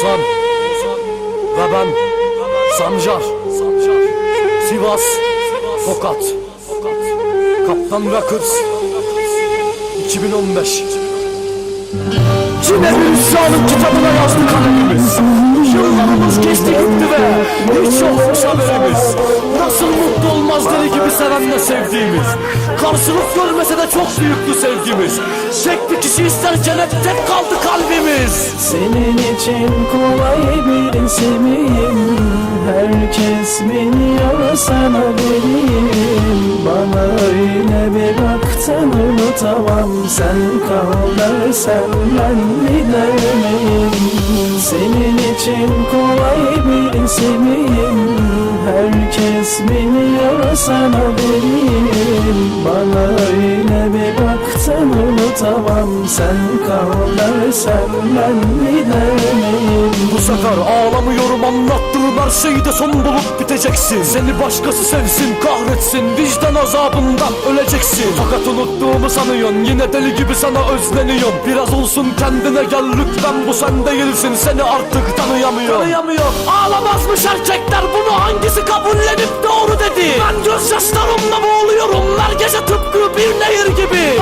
Oğuzhan ve ben Sancar Sivas Tokat Kaptan Records 2015 Yine bir isyanın kitabına yazdı kalemimiz. Yıllarımız geçti gitti ve hiç yokmuş haberimiz. Nasıl mutlu olmaz deli gibi sevenle sevdiğimiz. Karşılık görmese de çok büyüktü sevgimiz. Tek bir kişi isterken hep tek kaldı kalbimiz Senin için kolay bir isimiyim Herkes biliyor sana deliyim Bana öyle bir baktın unutamam. Sen kal dersen ben gider miyim Senin için kolay bir isimiyim Herkes biliyor sana deliyim Bana öyle bir baktın unutamam Sen kal dersen ben gider miyim Bu sefer ağlamıyorum anlattığım her şeyde son bulup biteceksin. Seni başkası sevsin kahretsin vicdan azabından öleceksin. Fakat unuttuğumu sanıyorsun yine deli gibi sana özleniyorum. Biraz olsun kendine gel lütfen bu sen değilsin seni artık tanıyamıyorum. Tanıyamıyor Ağlamazmış erkekler bunu hangisi kabullenip doğru dedi? Ben gözyaşlarımla boğuluyorum her gece tıpkı bir nehir gibi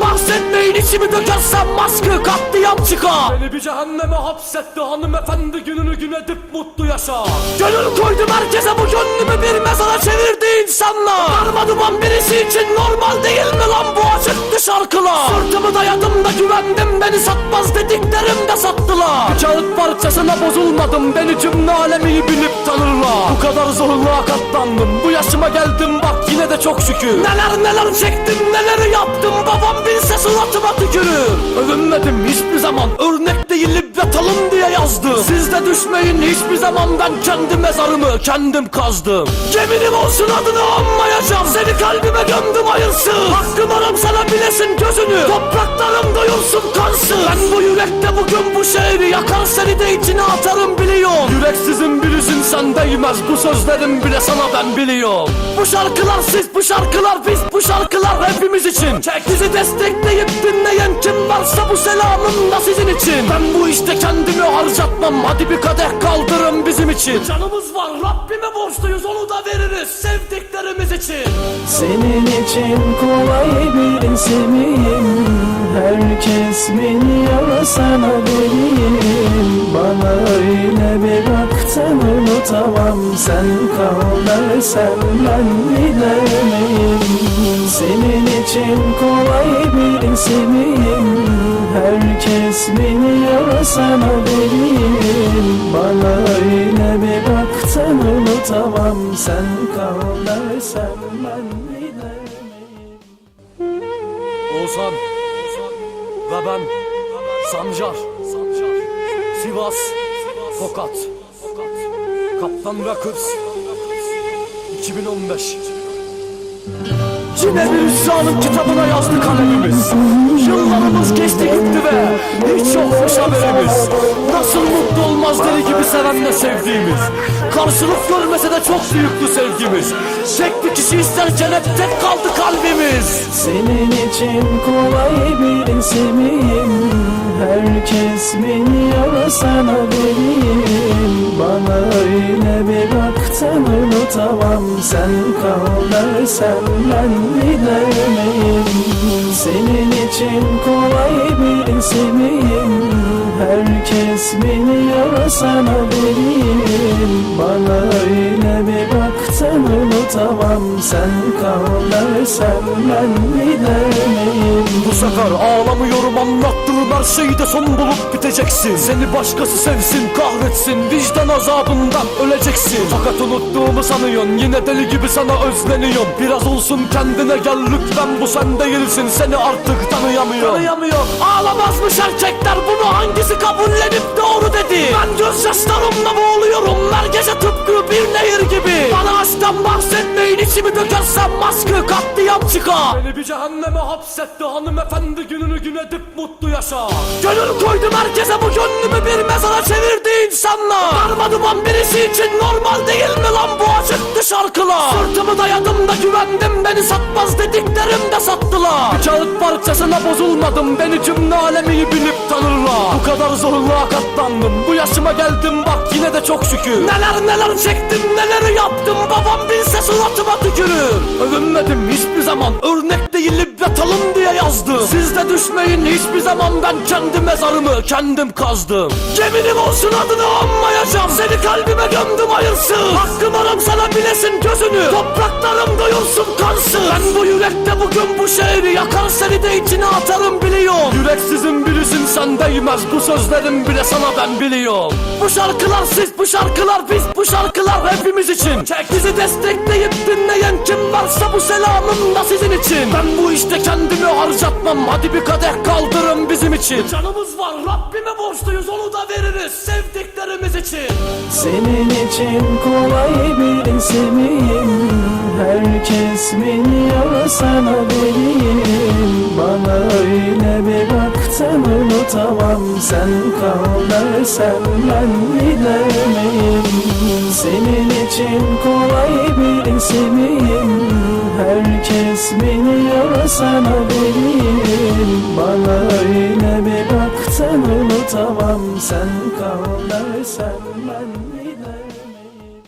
Bana aşktan bahsetmeyin içimi dökersem maskı katliam çıkar. Beni bir cehenneme hapsetti hanımefendi gününü gün edip mutlu yaşa. Gönül koydum herkese bu gönlümü bir mezara çevirdi insanlar Darma duman birisi için normal değil mi lan bu acıklı şarkılar? Sırtımı dayadım da güvendim beni satmaz dediklerim de sattılar. Bir kağıt parçasına bozulmadım beni cümle alemi bilip tanırlar. Bu kadar zorluğa katlandım bu yaşıma geldim bak yine de çok şükür. Neler neler çektim neleri yaptım babam bilse suratıma tükürür Övünmedim hiçbir zaman. Örnek değilim yatalım diye yazdım Siz de düşmeyin hiçbir zaman. Ben kendi mezarımı kendim kazdım. Geminim olsun adını anmayacağım. Seni kalbime gömdüm hayırsız Hakkım aram sana bilesin gözünü. Topraklarım doyursun kansız Ben bu yürekte bugün bu şehri yakar seni de içine atarım biliyorum. Yüreksizin birisin sen değmez. Bu sözlerim bile sana ben biliyorum. Bu şarkılar siz bu şarkılar biz bu şarkılar hepimiz için. Çek bizi destekleyip dinleyen kim varsa bu selamım da sizin için. Ben bu işte kendimi harcatmam. Hadi bir kadeh kaldırın bizim için. Canımız var Rabbime borçluyuz onu da veririz sevdiklerimiz için. Senin için kolay bir isimiyim Herkes biliyor sana deliyim Bana öyle unutamam Sen kal dersen ben gider miyim Senin için kolay bir isimiyim Herkes biliyor sana deliyim Bana öyle bir baktın unutamam Sen kal dersen ben gider miyim Oğuzhan ben Sancar. Sivas. Tokat Kaptan Records 2015 Yine bir isyanın kitabına yazdı kalemimiz. Yıllarımız geçti gitti ve hiç yokmuş haberimiz. Nasıl mutlu olmaz deli gibi sevenle sevdiğimiz. Karşılık görmese de çok büyüktü sevgimiz. Tek bir kişi isterken hep tek kaldı kalbimiz. Senin için kolay bir isimiyim Herkes biliyor sana deliyim Bana öyle bir baktın unutamam Sen kal dersen ben gider miyim Senin için kolay bir isimiyim Herkes biliyor sana deliyim Bana öyle bir baktın unutamam Sen kal dersen ben gider miyim Bu sefer ağlamıyorum anlattığım her şeyde son bulup biteceksin. Seni başkası sevsin kahretsin vicdan azabından öleceksin. Fakat unuttuğumu sanıyorsun yine deli gibi sana özleniyorum. Biraz olsun kendine gel lütfen bu sen değilsin seni artık tanıyamıyor Tanıyamıyor Ağlamazmış erkekler bunu hangisi kabullenip doğru dedi? Ben gözyaşlarımla boğuluyorum her içimi dökersem maskı katliam çıkar. Beni bir cehenneme hapsetti hanımefendi gününü gün edip mutlu yaşa. Gönül koydum herkese bu gönlümü bir mezara çevirdi insanlar! Darma duman birisi için normal değil mi lan bu acıktı şarkılar? Sırtımı dayadım da güvendim beni satmaz dediklerim de sattılar. Bir kağıt parçasına bozulmadım beni cümle alemi bilip tanırlar. Bu kadar zorluğa katlandım bu yaşıma geldim bak yine de çok şükür. Neler neler çektim neler yaptım babam bilse suratıma tükürür. Övünmedim hiçbir zaman örnek değil ibret alın diye yazdım Siz de düşmeyin hiçbir zaman ben kendi mezarımı kendim kazdım. Yeminim olsun adını anmayacağım. Seni kalbime gömdüm hayırsız Hakkım aram sana bilesin gözünü. Topraklarım doyursun kansız Ben bu yürekte bugün bu şehri yakar seni de içine atarım biliyorum. Yüreksizin birisin sen değmez. Bu sözlerim bile sana ben biliyorum. Bu şarkılar siz bu şarkılar biz bu şarkılar hepimiz için. Çek. Bizi destekleyip dinleyen kim varsa bu selamım da sizin için. Ben bu işte kendimi harcatmam. Hadi bir kadeh kaldırın bizim için. Canımız var Rabbime borçluyuz onu da veririz sevdiklerimiz için. Senin için kolay bir isimiyim Herkes biliyor sana deliyim Bana öyle bir baktın unutamam. Sen kal dersen ben gider miyim Senin için kolay bir isimiyim Herkes biliyor sana deliyim Bana öyle bir baktın unutamam Sen kal dersen ben gider miyim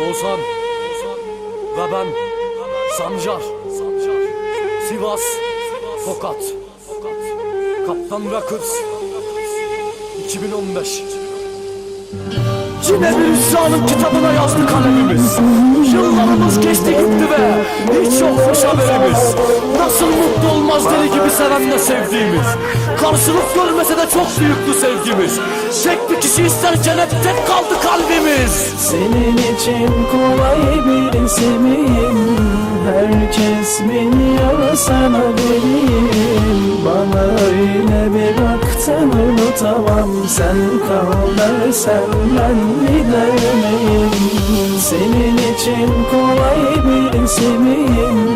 Oğuzhan Sancar Sivas Tokat Kaptan Records 2015 Yine bir isyanın kitabına yazdı kalemimiz. Yıllarımız geçti gitti ve hiç yokmuş haberimiz. Nasıl mutlu olmaz deli gibi sevenle sevdiğimiz. Karşılık görmese de çok büyüktü sevgimiz. Tek bir kişi isterken hep tek kaldı kalbimiz. Senin için kolay bir isimiyim Herkes biliyor sana deliyim. Bana öyle bir baktın unutamam. Sen kal dersen ben gider miyim Senin için kolay bir isimiyim.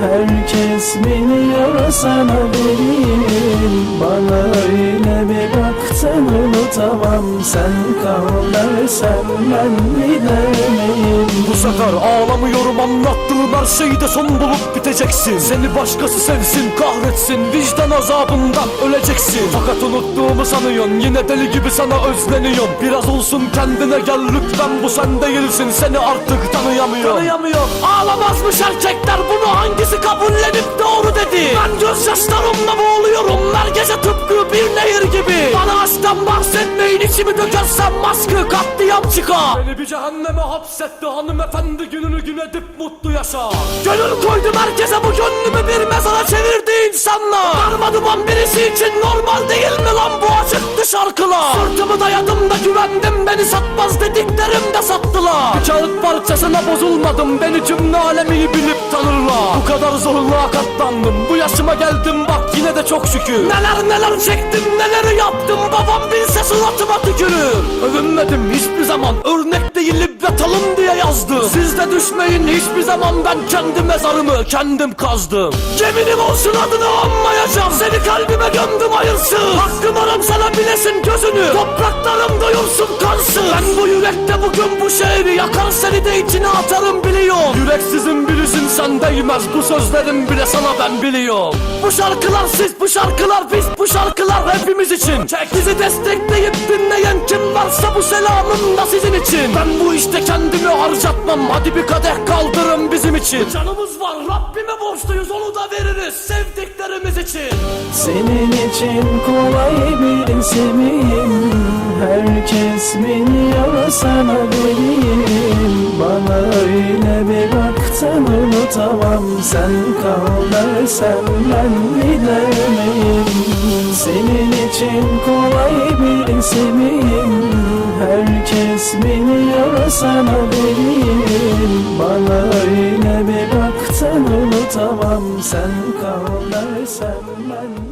Herkes biliyor sana deliyim. Bana öyle bir baktın unutamam Sen kal dersen ben gider miyim Bu sefer ağlamıyorum anlattığım her şeyde son bulup biteceksin. Seni başkası sevsin kahretsin vicdan azabından öleceksin. Fakat unuttuğumu sanıyorsun yine deli gibi sana özleniyorum. Biraz olsun kendine gel lütfen bu sen değilsin seni artık tanıyamıyorum. Tanıyamıyorum. Ağlamazmış erkekler bunu hangisi kabullenip doğru dedi? Ben gözyaşlarımla boğuluyorum her gece tıpkı bir nehir gibi Bana aşktan bahsetmeyin içimi dökersem maskı katliam çıkar. Beni bir cehenneme hapsetti hanımefendi gününü gün edip mutlu yaşa. Gönül koydum herkese bu gönlümü bir mezara çevirdi insanlar. Darma duman birisi için normal değil mi lan bu acıktı şarkılar? Sırtımı dayadım da güvendim beni satmaz dediklerim de sattılar. Bir kağıt parçasına bozulmadım beni cümle alemi bilip tanırlar. Bu kadar zorluğa katlandım bu yaşıma geldim bak yine de çok şükür. Neler neler çektim neler yaptım babam bilse suratıma tükürür Övünmedim hiçbir zaman. Örnek değil ibret alın diye yazdım. Siz de düşmeyin hiçbir zaman. Ben kendi mezarımı kendim kazdım. Yeminim olsun adını anmayacağım. Seni kalbime gömdüm hayırsız Hakkım aram sana bilesin gözünü. Topraklarım doyursun kansız Ben bu yürekte bugün bu şehri yakar seni de içine atarım biliyorum. Yüreksizin birisin sen değmez. Bu sözlerim bile sana ben biliyorum. Bu şarkılar siz bu şarkılar biz bu şarkılar hepimiz için. Çek bizi destekleyip dinleyen kim varsa bu selamım da sizin için. Ben bu işte kendimi harcatmam. Hadi bir kadeh kaldırın bizim için. Canımız var Rabbime borçluyuz onu da veririz sevdiklerimiz için. Senin için kolay bir isimiyim Herkes biliyor sana deliyim Bana öyle bir sen unutamam sen kal dersen ben gidemeyim Senin için kolay bir isimim Herkes biliyor sana deliyim Bana öyle bir baktın unutamam sen kal dersen ben